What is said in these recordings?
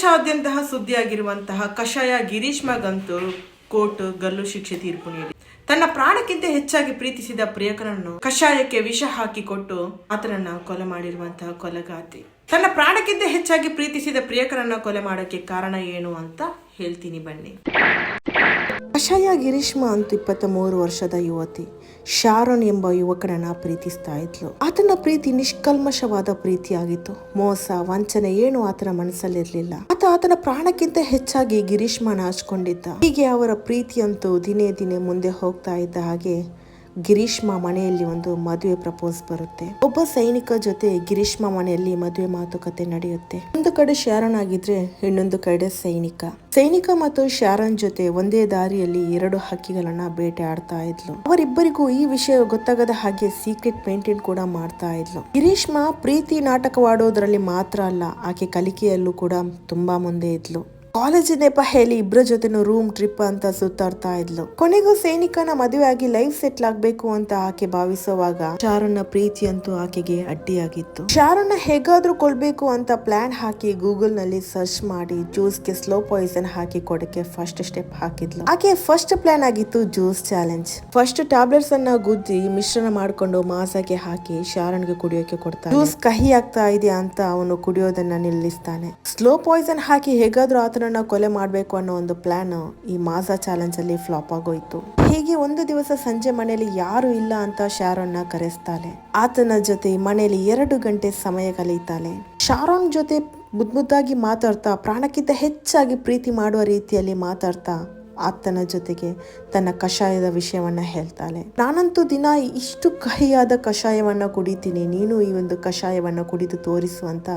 ದೇಶಾದ್ಯಂತಹ ಸುದ್ದಿಯಾಗಿರುವಂತಹ ಕಷಾಯ ಗಿರೀಶ್ಮಗಂತೂ ಕೋರ್ಟ್ ಗಲ್ಲು ಶಿಕ್ಷೆ ತೀರ್ಪು ನೀಡಿ. ತನ್ನ ಪ್ರಾಣಕ್ಕಿಂತ ಹೆಚ್ಚಾಗಿ ಪ್ರೀತಿಸಿದ ಪ್ರಿಯಕರನ್ನು ಕಷಾಯಕ್ಕೆ ವಿಷ ಹಾಕಿಕೊಟ್ಟು ಆತನನ್ನ ಕೊಲೆ ಮಾಡಿರುವಂತಹ ಕೊಲೆಗಾತಿ ತನ್ನ ಪ್ರಾಣಕ್ಕಿಂತ ಹೆಚ್ಚಾಗಿ ಪ್ರೀತಿಸಿದ ಪ್ರಿಯಕರನ್ನ ಕೊಲೆ ಮಾಡೋಕೆ ಕಾರಣ ಏನು ಅಂತ ಹೇಳ್ತೀನಿ ಬನ್ನಿ. ಕಷಾಯ ಗಿರೀಶ್ಮ ಅಂತ ಇಪ್ಪತ್ತ ಮೂರು ವರ್ಷದ ಯುವತಿ. ಶಾರೋನ್ ಎಂಬ ಯುವಕನನ್ನ ಪ್ರೀತಿಸ್ತಾ ಇದ್ಲು. ಆತನ ಪ್ರೀತಿ ನಿಷ್ಕಲ್ಮಶವಾದ ಪ್ರೀತಿಯಾಗಿತ್ತು. ಮೋಸ, ವಂಚನೆ ಏನು ಆತನ ಮನಸ್ಸಲ್ಲಿರ್ಲಿಲ್ಲ. ಆತ ಆತನ ಪ್ರಾಣಕ್ಕಿಂತ ಹೆಚ್ಚಾಗಿ ಗಿರೀಶ್ಮನ ಹಚ್ಕೊಂಡಿದ್ದ. ಹೀಗೆ ಅವರ ಪ್ರೀತಿಯಂತೂ ದಿನೇ ದಿನೇ ಮುಂದೆ ಹೋಗ್ತಾ ಇದ್ದ ಹಾಗೆ ಗಿರೀಶ್ಮ ಮನೆಯಲ್ಲಿ ಒಂದು ಮದುವೆ ಪ್ರಪೋಸ್ ಬರುತ್ತೆ. ಒಬ್ಬ ಸೈನಿಕ ಜೊತೆ ಗಿರೀಶ್ಮ ಮನೆಯಲ್ಲಿ ಮದುವೆ ಮಾತುಕತೆ ನಡೆಯುತ್ತೆ. ಒಂದು ಕಡೆ ಶಾರನ್ ಆಗಿದ್ರೆ ಇನ್ನೊಂದು ಕಡೆ ಸೈನಿಕ. ಸೈನಿಕ ಮತ್ತು ಶಾರನ್ ಜೊತೆ ಒಂದೇ ದಾರಿಯಲ್ಲಿ ಎರಡು ಹಕ್ಕಿಗಳನ್ನ ಬೇಟೆ ಆಡ್ತಾ ಇದ್ಲು. ಅವರಿಬ್ಬರಿಗೂ ಈ ವಿಷಯ ಗೊತ್ತಾಗದ ಹಾಗೆ ಸೀಕ್ರೆಟ್ ಮೇಂಟೈನ್ ಕೂಡ ಮಾಡ್ತಾ ಇದ್ಲು. ಗಿರೀಶ್ಮ ಪ್ರೀತಿ ನಾಟಕವಾಡೋದ್ರಲ್ಲಿ ಮಾತ್ರ ಅಲ್ಲ, ಆಕೆ ಕಲಿಕೆಯಲ್ಲೂ ಕೂಡ ತುಂಬಾ ಮುಂದೆ ಇದ್ಲು. ಕಾಲೇಜ್ ನೆಪ ಹೇಳಿ ಇಬ್ಬರ ಜೊತೆನೂ ರೂಮ್ ಟ್ರಿಪ್ ಅಂತ ಸುತ್ತಾಡ್ತಾ ಇದ್ಲು. ಕೊನೆಗೂ ಸೈನಿಕನ ಮದುವೆ ಆಗಿ ಲೈಫ್ ಸೆಟ್ಲ್ ಆಗ್ಬೇಕು ಅಂತ ಆಕೆ ಭಾವಿಸುವಾಗ ಶಾರನ್ನ ಪ್ರೀತಿ ಅಂತೂ ಆಕೆಗೆ ಅಡ್ಡಿಯಾಗಿತ್ತು. ಶಾರನ್ನ ಹೇಗಾದ್ರೂ ಕೊಡ್ಬೇಕು ಅಂತ ಪ್ಲಾನ್ ಹಾಕಿ ಗೂಗಲ್ನಲ್ಲಿ ಸರ್ಚ್ ಮಾಡಿ ಜ್ಯೂಸ್ಗೆ ಸ್ಲೋ ಪಾಯ್ಸನ್ ಹಾಕಿ ಕೊಡಕ್ಕೆ ಫಸ್ಟ್ ಸ್ಟೆಪ್ ಹಾಕಿದ್ಲು. ಆಕೆ ಫಸ್ಟ್ ಪ್ಲಾನ್ ಆಗಿತ್ತು ಜ್ಯೂಸ್ ಚಾಲೆಂಜ್ ಫಸ್ಟ್ ಟ್ಯಾಬ್ಲೆಟ್ಸ್ ಅನ್ನ ಗುದ್ದಿ ಮಿಶ್ರಣ ಮಾಡ್ಕೊಂಡು ಮಾಸಕ್ಕೆ ಹಾಕಿ ಶಾರನ್ಗೆ ಕುಡಿಯೋಕೆ ಕೊಡ್ತಾನೆ ಜ್ಯೂಸ್ ಕಹಿ ಆಗ್ತಾ ಇದೆ ಅಂತ ಅವನು ಕುಡಿಯೋದನ್ನ ನಿಲ್ಲಿಸ್ತಾನೆ. ಸ್ಲೋ ಪಾಯ್ಸನ್ ಹಾಕಿ ಹೇಗಾದ್ರೂ ಆತನನ್ನ ಕೊಲೆ ಮಾಡಬೇಕು ಅನ್ನೋ ಒಂದು ಪ್ಲಾನ್ ಈ ಮಾಸಾ ಚಾಲೆಂಜ್ ಅಲ್ಲಿ ಫ್ಲಾಪ್ ಆಗೋಯ್ತು. ಹೀಗೆ ಒಂದು ದಿವಸ ಸಂಜೆ ಮನೆಯಲ್ಲಿ ಯಾರು ಇಲ್ಲ ಅಂತ ಶಾರೋನ್ನ ಕರೆಸ್ತಾಳೆ. ಆತನ ಜೊತೆ ಮನೆಯಲ್ಲಿ ಎರಡು ಗಂಟೆ ಸಮಯ ಕಲಿತಾಳೆ ಶಾರೋನ್ ಜೊತೆ ಮುದ್ ಮುದ್ದಾಗಿ ಮಾತಾಡ್ತಾ, ಪ್ರಾಣಕ್ಕಿಂತ ಹೆಚ್ಚಾಗಿ ಪ್ರೀತಿ ಮಾಡುವ ರೀತಿಯಲ್ಲಿ ಮಾತಾಡ್ತಾ ಆತನ ಜೊತೆಗೆ ತನ್ನ ಕಷಾಯದ ವಿಷಯವನ್ನ ಹೇಳ್ತಾಳೆ. ನಾನಂತೂ ದಿನ ಇಷ್ಟು ಕಹಿಯಾದ ಕಷಾಯವನ್ನ ಕುಡಿತೀನಿ, ನೀನು ಈ ಒಂದು ಕಷಾಯವನ್ನ ಕುಡಿದು ತೋರಿಸು ಅಂತ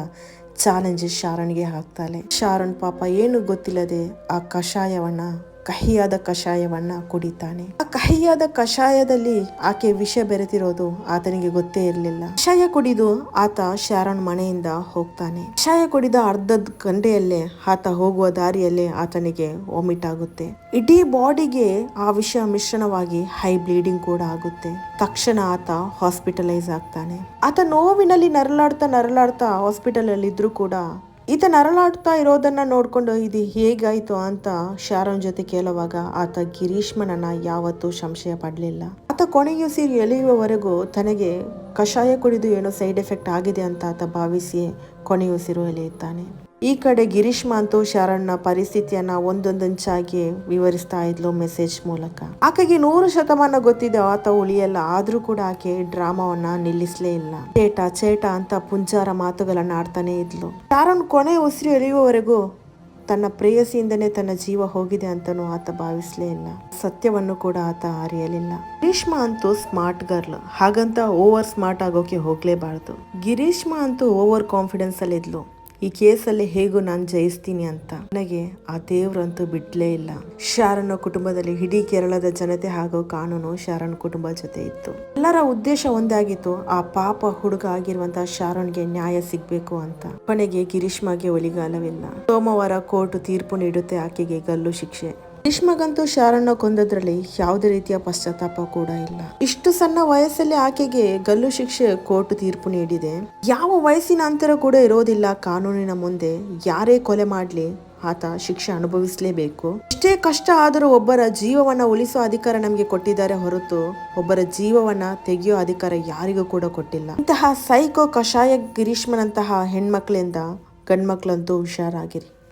ಚಾಲೆಂಜ್ ಶಾರಣ್ಗೆ ಹಾಕ್ತಾಳೆ. ಶಾರಣ್ ಪಾಪ ಏನು ಗೊತ್ತಿಲ್ಲದೆ ಆ ಕಷಾಯವನ್ನ ಕಹಿಯಾದ ಕಷಾಯವನ್ನ ಕುಡಿತಾನೆ. ಆ ಕಹಿಯಾದ ಕಷಾಯದಲ್ಲಿ ಆಕೆ ವಿಷ ಬೆರೆತಿರೋದು ಆತನಿಗೆ ಗೊತ್ತೇ ಇರಲಿಲ್ಲ. ಕಷಾಯ ಕುಡಿದು ಆತ ಶಾರನ್ ಮನೆಯಿಂದ ಹೋಗ್ತಾನೆ. ಕಷಾಯ ಕುಡಿದ ಅರ್ಧದ ಗಂಟೆಯಲ್ಲೇ ಆತ ಹೋಗುವ ದಾರಿಯಲ್ಲೇ ಆತನಿಗೆ ವಾಮಿಟ್ ಆಗುತ್ತೆ. ಇಡೀ ಬಾಡಿಗೆ ಆ ವಿಷ ಮಿಶ್ರಣವಾಗಿ ಹೈ ಬ್ಲೀಡಿಂಗ್ ಕೂಡ ಆಗುತ್ತೆ. ತಕ್ಷಣ ಆತ ಹಾಸ್ಪಿಟಲೈಸ್ ಆಗ್ತಾನೆ. ಆತ ನೋವಿನಲ್ಲಿ ನರಳಾಡ್ತಾ ನರಳಾಡ್ತಾ ಹಾಸ್ಪಿಟಲ್ ಅಲ್ಲಿ ಇದ್ರೂ ಕೂಡ ಈತ ನರಳಾಡ್ತಾ ಇರೋದನ್ನ ನೋಡ್ಕೊಂಡು ಇದು ಹೇಗಾಯ್ತು ಅಂತ ಶಾರೋನ್ ಜೊತೆ ಕೇಳುವಾಗ ಆತ ಗಿರೀಶ್ಮನನ್ನ ಯಾವತ್ತೂ ಸಂಶಯ ಪಡಲಿಲ್ಲ. ಆತ ಕೊನೆಯುಸಿರು ಎಳೆಯುವವರೆಗೂ ತನಗೆ ಕಷಾಯ ಕುಡಿದು ಏನೋ ಸೈಡ್ ಎಫೆಕ್ಟ್ ಆಗಿದೆ ಅಂತ ಆತ ಭಾವಿಸಿ ಕೊನೆಯುಸಿರು ಎಳೆಯುತ್ತಾನೆ. ಈ ಕಡೆ ಗಿರೀಶ್ ಮಾಂತು ಶರಣ್ನ ಪರಿಸ್ಥಿತಿಯನ್ನ ಒಂದೊಂದಂಚಾಗಿ ವಿವರಿಸ್ತಾ ಇದ್ಲು ಮೆಸೇಜ್ ಮೂಲಕ. ಆಕೆಗೆ ನೂರು ಶತಮಾನ ಗೊತ್ತಿದೆ, ಆತ ಉಳಿಯಲ್ಲ, ಆದ್ರೂ ಕೂಡ ಆಕೆ ಡ್ರಾಮಾವನ್ನ ನಿಲ್ಲಿಸ್ಲೇ ಇಲ್ಲ. ಚೇಟ ಚೇಟ ಅಂತ ಪುಂಜಾರ ಮಾತುಗಳನ್ನ ಆಡ್ತಾನೆ ಇದ್ಲು. ಶರಣ್ ಕೊನೆ ಉಸಿರು ಎಳೆಯುವವರೆಗೂ ತನ್ನ ಪ್ರೇಯಸಿಯಿಂದನೇ ತನ್ನ ಜೀವ ಹೋಗಿದೆ ಅಂತನೂ ಆತ ಭಾವಿಸ್ಲೇ ಇಲ್ಲ. ಸತ್ಯವನ್ನು ಕೂಡ ಆತ ಅರಿಯಲಿಲ್ಲ. ಗಿರೀಶ್ಮಾ ಅಂತೂ ಸ್ಮಾರ್ಟ್ ಗರ್ಲ್ ಹಾಗಂತ ಓವರ್ ಸ್ಮಾರ್ಟ್ ಆಗೋಕೆ ಹೋಗ್ಲೇಬಾರ್ದು. ಗಿರೀಶ್ಮ ಅಂತೂ ಓವರ್ ಕಾನ್ಫಿಡೆನ್ಸ್ ಅಲ್ಲಿ ಇದ್ಲು ಈ ಕೇಸಲ್ಲಿ ಹೇಗೂ ನಾನು ಜಯಿಸ್ತೀನಿ ಅಂತ. ನನಗೆ ಆ ದೇವ್ರಂತೂ ಬಿಡ್ಲೇ ಇಲ್ಲ. ಶಾರನ್ ಕುಟುಂಬದಲ್ಲಿ ಇಡೀ ಕೇರಳದ ಜನತೆ ಹಾಗೂ ಕಾನೂನು ಶಾರನ್ ಕುಟುಂಬ ಜೊತೆ ಇತ್ತು. ಎಲ್ಲರ ಉದ್ದೇಶ ಒಂದಾಗಿತ್ತು, ಆ ಪಾಪ ಹುಡುಗ ಆಗಿರುವಂತಹ ಶಾರನ್ಗೆ ನ್ಯಾಯ ಸಿಗ್ಬೇಕು ಅಂತ. ಕೊನೆಗೆ ಗಿರೀಶ್ಮಾಗೆ ಒಲಿಗಾಲವಿಲ್ಲ. ಸೋಮವಾರ ಕೋರ್ಟ್ ತೀರ್ಪು ನೀಡುತ್ತೆ, ಆಕೆಗೆ ಗಲ್ಲು ಶಿಕ್ಷೆ. ಗಿರೀಶ್ಮಗಂತೂ ಶಾರಣ್ಣ ಕೊಂದದ್ರಲ್ಲಿ ಯಾವುದೇ ರೀತಿಯ ಪಶ್ಚಾತ್ತಾಪ ಕೂಡ ಇಲ್ಲ. ಇಷ್ಟು ಸಣ್ಣ ವಯಸ್ಸಲ್ಲಿ ಆಕೆಗೆ ಗಲ್ಲು ಶಿಕ್ಷೆ ಕೋರ್ಟ್ ತೀರ್ಪು ನೀಡಿದೆ. ಯಾವ ವಯಸ್ಸಿನ ಅಂತರ ಕೂಡ ಇರೋದಿಲ್ಲ. ಕಾನೂನಿನ ಮುಂದೆ ಯಾರೇ ಕೊಲೆ ಮಾಡ್ಲಿ ಆತ ಶಿಕ್ಷೆ ಅನುಭವಿಸಲೇಬೇಕು. ಇಷ್ಟೇ ಕಷ್ಟ ಆದರೂ ಒಬ್ಬರ ಜೀವವನ್ನ ಉಳಿಸುವ ಅಧಿಕಾರ ನಮಗೆ ಕೊಟ್ಟಿದ್ದಾರೆ ಹೊರತು ಒಬ್ಬರ ಜೀವವನ್ನ ತೆಗೆಯೋ ಅಧಿಕಾರ ಯಾರಿಗೂ ಕೂಡ ಕೊಟ್ಟಿಲ್ಲ. ಇಂತಹ ಸೈಕೋ ಕಷಾಯ ಗಿರೀಶ್ಮನಂತಹ ಹೆಣ್ಮಕ್ಳಿಂದ ಗಂಡ್ಮಕ್ಳಂತೂ ಹುಷಾರಾಗಿರಿ.